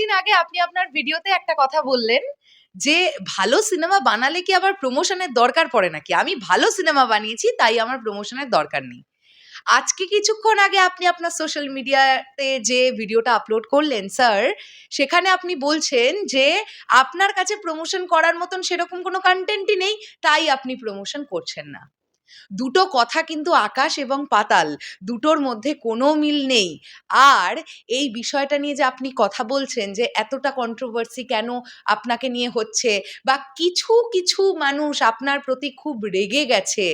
কিছুদিন আগে আপনি আপনার ভিডিওতে একটা কথা বললেন যে, ভালো সিনেমা বানালে কি আবার প্রমোশনের দরকার পড়ে নাকি? আমি ভালো সিনেমা বানিয়েছি, তাই আমার প্রমোশনের দরকার নেই। আজকে কিছুক্ষণ আগে আপনি আপনার সোশ্যাল মিডিয়াতে যে ভিডিওটা আপলোড করলেন স্যার সেখানে আপনি বলছেন যে, আপনার কাছে প্রমোশন করার মতন সেরকম কোনো কন্টেন্টই নেই, তাই আপনি প্রমোশন করছেন না। দুটো কথা কিন্তু আকাশ এবং পাতাল, দুটোর মধ্যে কোনো মিল নেই। আর এই বিষয়টা নিয়ে যে আপনি কথা বলছেন যে এতটা কন্ট্রোভার্সি কেন আপনাকে নিয়ে হচ্ছে বা কিছু কিছু মানুষ আপনার প্রতি খুব রেগে গেছে,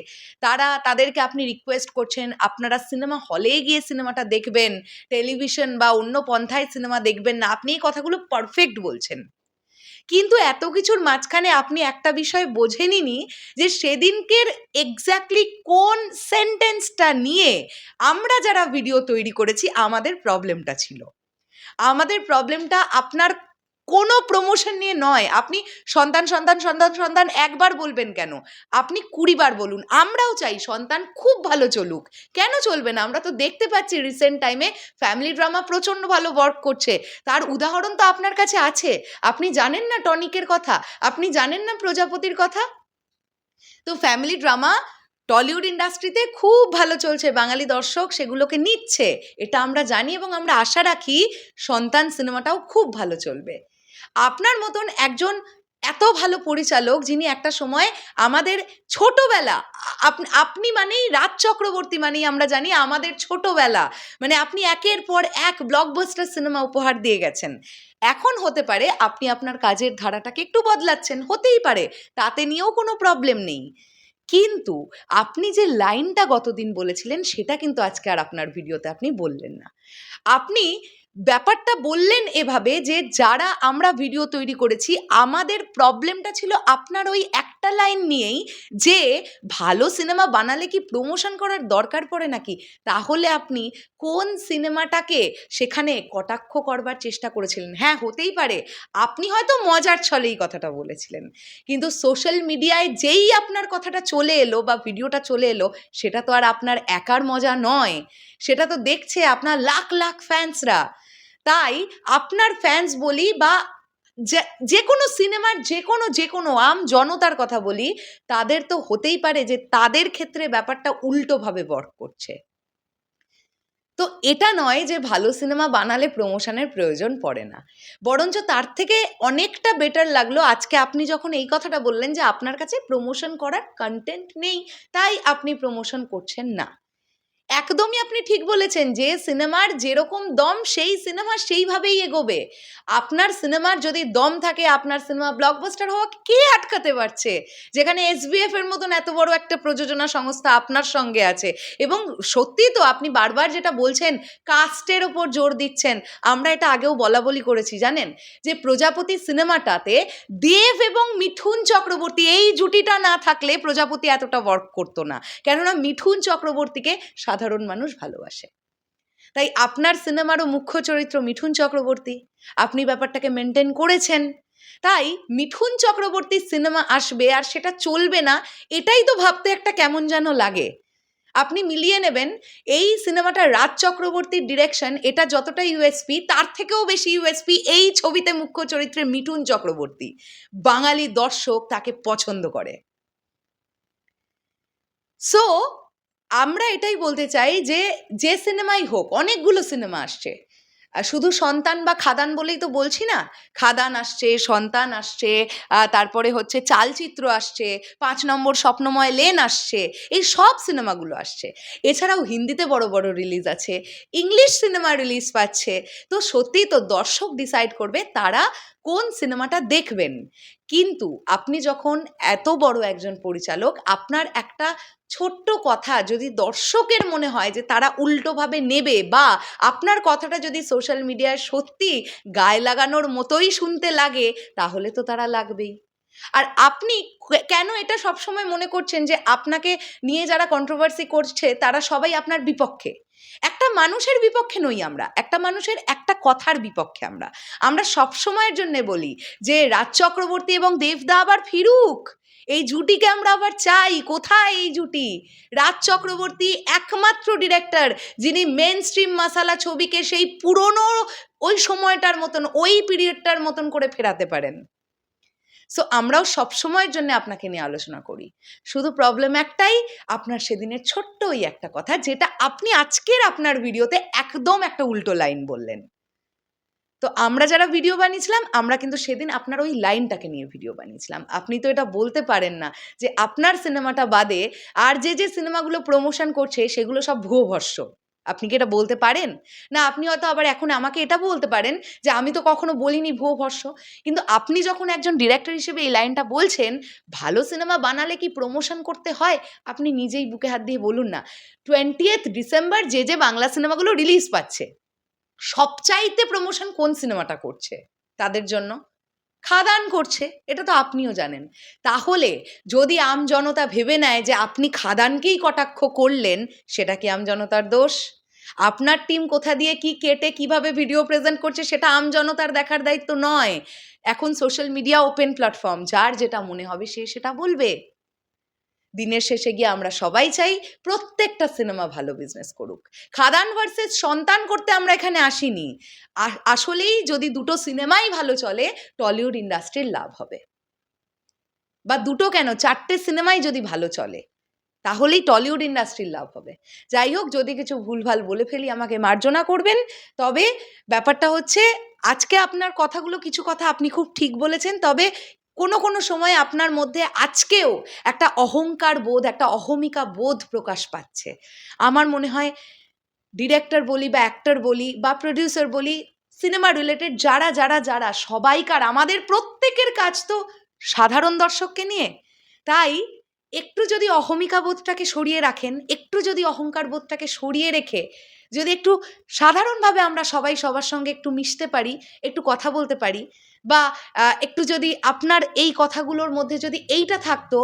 তারা, তাদেরকে আপনি রিকোয়েস্ট করছেন, আপনারা সিনেমা হলে গিয়ে সিনেমাটা দেখবেন টেলিভিশন বা অন্য পন্থায় সিনেমা দেখবেন না, আপনি এই কথাগুলো পারফেক্ট বলছেন। কিন্তু এত কিছুর মাঝখানে আপনি একটা বিষয় বোঝে নিনি যে সেদিনকের এক্স্যাক্টলি কোন সেন্টেন্সটা নিয়ে আমরা যারা ভিডিও তৈরি করেছি, আমাদের প্রবলেমটা ছিল। আমাদের প্রবলেমটা আপনার কোনো প্রমোশন নিয়ে নয়। আপনি সন্তান সন্তান সন্তান সন্তান একবার বলবেন কেন? আপনি কুড়িবার বলুন। আমরাও চাই সন্তান খুব ভালো চলুক। কেন চলবে না? আমরা তো দেখতে পাচ্ছি রিসেন্ট টাইমে ফ্যামিলি ড্রামা প্রচণ্ড ভালো ওয়ার্ক করছে। তার উদাহরণ তো আপনার কাছে আছে। আপনি জানেন না টনিকের কথা? আপনি জানেন না প্রজাপতির কথা? তো ফ্যামিলি ড্রামা টলিউড ইন্ডাস্ট্রিতে খুব ভালো চলছে। বাঙালি দর্শক সেগুলোকে নিচ্ছে। এটা আমরা জানি এবং আমরা আশা রাখি সন্তান সিনেমাটাও খুব ভালো চলবে। আপনার মতন একজন এত ভালো পরিচালক যিনি একটা সময় আমাদের ছোটবেলা, আপ- আপনি মানেই রাজ চক্রবর্তী মানেই আমরা জানি আমাদের ছোটবেলা। মানে আপনি একের পর এক ব্লকবাস্টার সিনেমা উপহার দিয়ে গেছেন। এখন হতে পারে আপনি আপনার কাজের ধারাটাকে একটু বদলাচ্ছেন, হতেই পারে, তাতে নিয়েও কোনো প্রবলেম নেই। কিন্তু আপনি যে লাইনটা গতদিন বলেছিলেন সেটা কিন্তু আজকে আর আপনার ভিডিওতে আপনি বললেন না। আপনি ব্যাপারটা বললেন এভাবে যে যারা আমরা ভিডিও তৈরি করেছি, আমাদের প্রবলেমটা ছিল আপনার ওই একটা লাইন নিয়েই যে ভালো সিনেমা বানালে কি প্রমোশন করার দরকার পড়ে নাকি? তাহলে আপনি কোন সিনেমাটাকে সেখানে কটাক্ষ করবার চেষ্টা করেছিলেন? হ্যাঁ হতেই পারে। আপনি হয়তো মজার ছলে এই কথাটা বলেছিলেন। কিন্তু সোশ্যাল মিডিয়ায় যেই আপনার কথাটা চলে এলো বা ভিডিওটা চলে এলো, সেটা তো আর আপনার একার মজা নয়। সেটা তো দেখছে আপনার লাখ লাখ ফ্যান্সরা তাই আপনার ফ্যান্স বলি বা যে- কোনো সিনেমার যে কোনো যে কোনো আম জনতার কথা বলি, তাদের তো হতেই পারে যে তাদের ক্ষেত্রে ব্যাপারটা উল্টোভাবে ওয়ার্ক করছে। তো এটা নয় যে ভালো সিনেমা বানালে প্রমোশনের প্রয়োজন পড়ে না। বরঞ্চ তার থেকে অনেকটা বেটার লাগল আজকে আপনি যখন এই কথাটা বললেন যে আপনার কাছে প্রমোশন করার কন্টেন্ট নেই, তাই আপনি প্রমোশন করছেন না। একদমই আপনি ঠিক বলেছেন যে সিনেমার যেরকম দম, সেই সিনেমা সেইভাবেই এগোবে। আপনার সিনেমার যদি দম থাকে, আপনার সিনেমা ব্লকবাস্টার হওয়া কে আটকাতে পারছে? যেখানে এসবিএফ এর মতন এত বড় একটা প্রযোজনা সংস্থা আপনার সঙ্গে আছে। এবং সত্যি তো আপনি বারবার যেটা বলছেন কাস্টের ওপর জোর দিচ্ছেন। আমরা এটা আগেও বলা বলি করেছি, জানেন? যে প্রজাপতি সিনেমাটাতে দেব এবং মিঠুন চক্রবর্তী, এই জুটিটা না থাকলে প্রজাপতি এতটা ওয়ার্ক করতো না। কেননা মিঠুন চক্রবর্তীকে সাধারণ মানুষ ভালোবাসে। তাই আপনার সিনেমারও মুখ্য চরিত্র মিঠুন চক্রবর্তী। আপনি ব্যাপারটাকে মেনটেন করেছেন। তাই মিঠুন চক্রবর্তীর সিনেমা আসবে আর সেটা চলবে না, এটাই তো ভাবতে একটা কেমন যেন লাগে। আপনি মিলিয়ে নেবেন, এই সিনেমাটা রাজ চক্রবর্তীর ডিরেকশন এটা যতটা ইউএসপি তার থেকেও বেশি ইউএসপি এই ছবিতে মুখ্য চরিত্রে মিঠুন চক্রবর্তী। বাঙালি দর্শক তাকে পছন্দ করে। সো আমরা এটাই বলতে চাই যে যে সিনেমাই হোক, অনেকগুলো সিনেমা আসছে। শুধু সন্তান বা খাদান বলেই তো বলছি না। খাদান আসছে, সন্তান আসছে তারপরে হচ্ছে চালচিত্র আসছে, পাঁচ নম্বর স্বপ্নময় লেন আসছে, এই সব সিনেমাগুলো আসছে। এছাড়াও হিন্দিতে বড় বড় রিলিজ আছে, ইংলিশ সিনেমা রিলিজ পাচ্ছে। তো সত্যিই তো দর্শক ডিসাইড করবে তারা কোন সিনেমাটা দেখবেন। কিন্তু আপনি যখন এত বড় একজন পরিচালক, আপনার একটা ছোট্ট কথা যদি দর্শকের মনে হয় যে তারা উল্টোভাবে নেবে বা আপনার কথাটা যদি সোশ্যাল মিডিয়ায় সত্যি গায়ে লাগানোর মতোই শুনতে লাগে, তাহলে তো তারা লাগবেই। আর আপনি কেন এটা সবসময় মনে করছেন যে আপনাকে নিয়ে যারা কন্ট্রোভার্সি করছে, তারা সবাই আপনার বিপক্ষে? একটা মানুষের বিপক্ষে নই আমরা, একটা মানুষের একটা কথার বিপক্ষে আমরা। আমরা সব সময়ের জন্য বলি যে, রাজ চক্রবর্তী এবং দেবদা আবার ফিরুক। এই জুটিকে আমরা আবার চাই, কোথায় এই জুটি? রাজ চক্রবর্তী একমাত্র ডিরেক্টর যিনি মেন স্ট্রিম মাসালা ছবিকে সেই পুরনো ওই সময়টার মতন, ওই পিরিয়ডটার মতন করে ফেরাতে পারেন। সো আমরাও সব সময়ের জন্য আপনাকে নিয়ে আলোচনা করি। শুধু প্রবলেম একটাই, আপনার সেদিনের ছোট্ট ওই একটা কথা, যেটা আপনি আজকের আপনার ভিডিওতে একদম একটা উল্টো লাইন বললেন। তো আমরা যারা ভিডিও বানিয়েছিলাম, আমরা কিন্তু সেদিন আপনার ওই লাইনটাকে নিয়ে ভিডিও বানিয়েছিলাম। আপনি তো এটা বলতে পারেন না যে আপনার সিনেমাটা বাদে আর যে যে সিনেমাগুলো প্রমোশন করছে, সেগুলো সব ভুয়ো ভস্য আপনি কি এটা বলতে পারেন? না, আপনি হয়তো আবার এখন আমাকে এটা বলতে পারেন যে আমি তো কখনো বলিনি ভুয়ো ভস্য। কিন্তু আপনি যখন একজন ডিরেক্টর হিসেবে এই লাইনটা বলছেন, ভালো সিনেমা বানালে কি প্রমোশন করতে হয়? আপনি নিজেই বুকে হাত দিয়ে বলুন না। টোয়েন্টিয়েথ ডিসেম্বর যে যে বাংলা সিনেমাগুলো রিলিজ পাচ্ছে, সবচাইতে প্রমোশন কোন সিনেমাটা করছে? তাদের জন্য। খাদান করছে, এটা তো আপনিও জানেন। তাহলে যদি আম জনতা ভেবে নেয় যে আপনি খাদানকেই কটাক্ষ করলেন, সেটা কি আম জনতার দোষ? আপনার টিম কোথা দিয়ে কি কেটে, কীভাবে ভিডিও প্রেজেন্ট করছে, সেটা আম জনতার দেখার দায়িত্ব নয়। এখন সোশ্যাল মিডিয়া ওপেন প্ল্যাটফর্ম যার যেটা মনে হবে সে সেটা বলবে। দিনের শেষে গিয়ে আমরা সবাই চাই প্রত্যেকটা সিনেমা ভালো বিজনেস করুক। খাদান ভার্সেস সন্তান করতে আমরা এখানে আসিনি। আসলেই যদি দুটো সিনেমাই ভালো চলে, টলিউড ইন্ডাস্ট্রির লাভ হবে। বা দুটো কেন? চারটে সিনেমাই যদি ভালো চলে, তাহলেই টলিউড ইন্ডাস্ট্রির লাভ হবে। যাই হোক, যদি কিছু ভুলভাল বলে ফেলি, আমাকে মার্জনা করবেন। তবে ব্যাপারটা হচ্ছে, আজকে আপনার কথাগুলো কিছু কথা আপনি খুব ঠিক বলেছেন, তবে কোনো কোনো সময় আপনার মধ্যে আজকেও একটা অহংকার বোধ, একটা অহমিকা বোধ প্রকাশ পাচ্ছে। আমার মনে হয় ডিরেক্টর বলি বা অ্যাক্টর বলি বা প্রডিউসার বলি, সিনেমা রিলেটেড যারা যারা যারা, সবাইকার, আমাদের প্রত্যেকের কাজ তো সাধারণ দর্শককে নিয়ে। তাই একটু যদি অহমিকা বোধটাকে সরিয়ে রাখেন, একটু যদি অহংকার বোধটাকে সরিয়ে রেখে, যদি একটু সাধারণভাবে আমরা সবাই সবার সঙ্গে একটু মিশতে পারি, একটু কথা বলতে পারি বা একটু যদি আপনার এই কথাগুলোর মধ্যে যদি এইটা থাকতো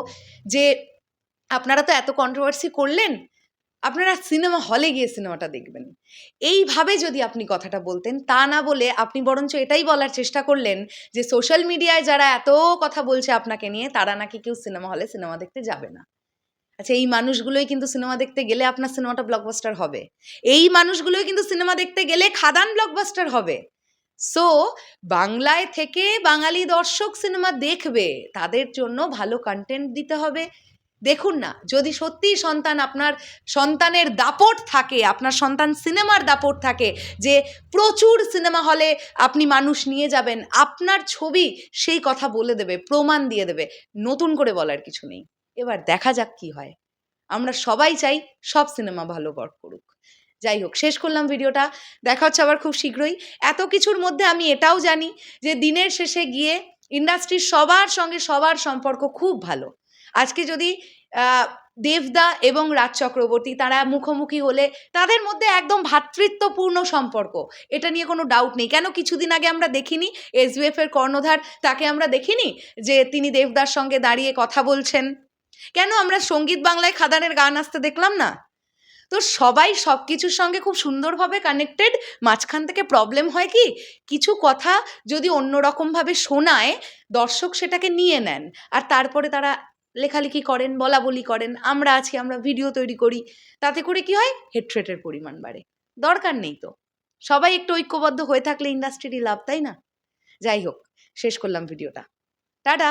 যে, আপনারা তো এত কন্ট্রোভার্সি করলেন, আপনারা সিনেমা হলে গিয়ে সিনেমাটা দেখবেন। এইভাবে যদি আপনি কথাটা বলতেন, তা না বলে আপনি বরঞ্চ এটাই বলার চেষ্টা করলেন যে সোশ্যাল মিডিয়ায় যারা এত কথা বলছে আপনাকে নিয়ে, তারা নাকি কেউ সিনেমা হলে সিনেমা দেখতে যাবে না। আচ্ছা এই মানুষগুলোই কিন্তু সিনেমা দেখতে গেলে আপনার সিনেমাটা ব্লকবাস্টার হবে। এই মানুষগুলোই কিন্তু সিনেমা দেখতে গেলে খাদান ব্লকবাস্টার হবে। সো বাংলায় থেকে বাঙালি দর্শক সিনেমা দেখবে, তাদের জন্য ভালো কন্টেন্ট দিতে হবে। দেখুন না, যদি সত্যিই সন্তান আপনার সন্তানের দাপট থাকে, আপনার সন্তান সিনেমার দাপট থাকে, যে প্রচুর সিনেমা হলে আপনি মানুষ নিয়ে যাবেন, আপনার ছবি সেই কথা বলে দেবে, প্রমাণ দিয়ে দেবে। নতুন করে বলার কিছু নেই। এবার দেখা যাক কি হয়। আমরা সবাই চাই সব সিনেমা ভালো বর্ক করুক। যাই হোক, শেষ করলাম ভিডিওটা। দেখা হচ্ছে আবার খুব শীঘ্রই। এত কিছুর মধ্যে আমি এটাও জানি যে দিনের শেষে গিয়ে ইন্ডাস্ট্রির সবার সঙ্গে সবার সম্পর্ক খুব ভালো। আজকে যদি দেবদা এবং রাজ চক্রবর্তী তারা মুখোমুখি হলে তাদের মধ্যে একদম ভ্রাতৃত্বপূর্ণ সম্পর্ক, এটা নিয়ে কোনো ডাউট নেই। কেন কিছুদিন আগে আমরা দেখিনি এসবিএফ কর্ণধার তাকে আমরা দেখিনি যে তিনি দেবদার সঙ্গে দাঁড়িয়ে কথা বলছেন? কেন আমরা সংগীত বাংলায় খাদানের গান আসতে দেখলাম না? তো সবাই সব কিছুর সঙ্গে খুব সুন্দরভাবে কানেক্টেড মাঝখান থেকে প্রবলেম হয় কি, কিছু কথা যদি অন্যরকমভাবে শোনায়, দর্শক সেটাকে নিয়ে নেন। আর তারপরে তারা লেখালেখি করেন বলা বলি করেন, আমরা আছি, আমরা ভিডিও তৈরি করি। তাতে করে কি হয়? হেট্রেটের পরিমাণ বাড়ে। দরকার নেই তো। সবাই একটু ঐক্যবদ্ধ হয়ে থাকলে ইন্ডাস্ট্রিরই লাভ, তাই না? যাই হোক, শেষ করলাম ভিডিওটা টাটা!